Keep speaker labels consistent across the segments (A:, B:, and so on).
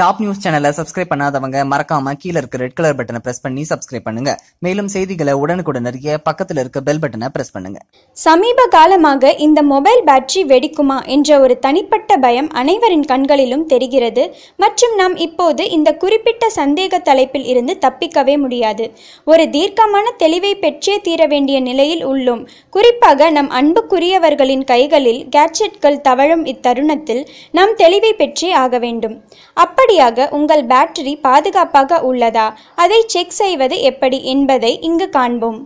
A: Top news சேனலை subscribe பண்ணாதவங்க மறக்காம கீழ இருக்க ரெட் கலர் பட்டனை பிரஸ் பண்ணி சப்ஸ்கிரைப் பண்ணுங்க. மேலும் செய்திகளை உடனுக்குடன் அறிய பக்கத்துல இருக்க பெல் பட்டனை பிரஸ் பண்ணுங்க.
B: சமீப காலமாக இந்த மொபைல் பேட்டரி வெடிக்குமா என்ற ஒரு தனிப்பட்ட பயம் அனைவரின் கண்களிலும் தெரிகிறது. மற்றும் நாம் இப்போது இந்த குறிப்பிட்ட சந்தேக தலைப்பில் இருந்து தப்பிக்கவே முடியாது. ஒரு தீர்க்கமான தெளிவை பெற்றே தீர வேண்டிய நிலையில் உள்ளோம். குறிப்பாக நம் அன்புக்குரியவர்களின் கைகளில் கேட்ஜெட்கள் தவழும் இத்தருணத்தில் நாம் தெளிவை பெற்றே ஆக வேண்டும். அப்படியாக உங்கள் பேட்டரி பாதுகாப்பாக உள்ளதா? அதை செக் செய்வது எப்படி என்பதை இங்கு காண்போம்.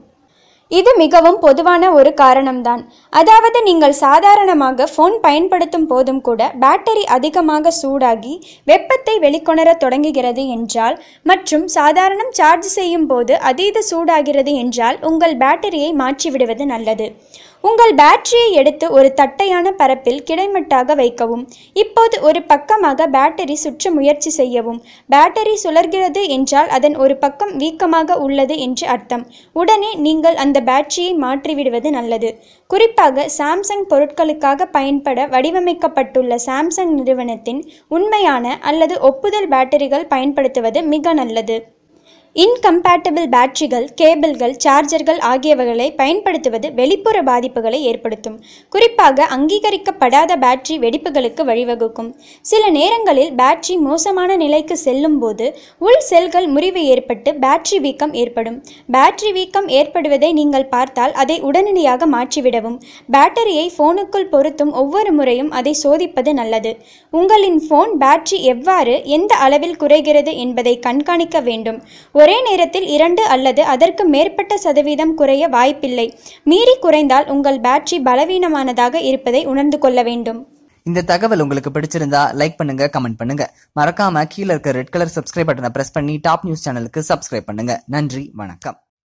B: இது மிகவும் பொதுவான ஒரு காரணம்தான். அதாவது நீங்கள் சாதாரணமாக ஃபோன் பயன்படுத்தும் போதும் கூட பேட்டரி அதிகமாக சூடாகி வெப்பத்தை வெளிக்கொணரத் தொடங்குகிறது என்றால் மற்றும் சாதாரணம் சார்ஜ் செய்யும் போது அதீத சூடாகிறது என்றால் உங்கள் பேட்டரியை மாற்றிவிடுவது நல்லது. உங்கள் பேட்டரியை எடுத்து ஒரு தட்டையான பரப்பில் கிடைமட்டாக வைக்கவும். இப்போது ஒரு பக்கமாக பேட்டரி சுற்ற முயற்சி செய்யவும். பேட்டரி சுழர்கிறது என்றால் அதன் ஒரு பக்கம் வீக்கமாக உள்ளது என்று அர்த்தம். உடனே நீங்கள் அந்த பேட்டரியை மாற்றிவிடுவது நல்லது. குறிப்பாக சாம்சங் பொருட்களுக்காக பயன்பட வடிவமைக்கப்பட்டுள்ள சாம்சங் நிறுவனத்தின் உண்மையான அல்லது ஒப்புதல் பேட்டரிகள் பயன்படுத்துவது மிக நல்லது. இன்கம்பேட்டபிள் பேட்டரிகள் கேபிள்கள் சார்ஜர்கள் ஆகியவைகளை பயன்படுத்துவது வெளிப்புற பாதிப்புகளை ஏற்படுத்தும். குறிப்பாக அங்கீகரிக்கப்படாத பேட்டரி வெடிப்புகளுக்கு வழிவகுக்கும். சில நேரங்களில் பேட்டரி மோசமான நிலைக்கு செல்லும் போது உள் செல்கள் முறிவு ஏற்பட்டு பேட்டரி வீக்கம் ஏற்படும். பேட்டரி வீக்கம் ஏற்படுவதை நீங்கள் பார்த்தால் அதை உடனடியாக மாற்றிவிடவும். பேட்டரியை ஃபோனுக்குள் பொருத்தும் ஒவ்வொரு முறையும் அதை சோதிப்பது நல்லது. உங்களின் ஃபோன் பேட்டரி எவ்வாறு எந்த அளவில் குறைகிறது என்பதை கண்காணிக்க வேண்டும். ஒரே நேரத்தில் இரண்டு அல்லது அதற்கு மேற்பட்ட சதவீதம் குறைய வாய்ப்பில்லை. மீறி குறைந்தால் உங்கள் பேட்டரி பலவீனமானதாக இருப்பதை உணர்ந்து கொள்ள வேண்டும்.
A: இந்த தகவல் உங்களுக்கு பிடிச்சிருந்தா லைக் பண்ணுங்க கமெண்ட் பண்ணுங்க. மறக்காம கீழ இருக்க ரெட் கலர் சப்ஸ்கிரைப் பட்டனை பிரஸ் பண்ணி டாப் நியூஸ் சேனலுக்கு சப்ஸ்கிரைப் பண்ணுங்க. நன்றி வணக்கம்.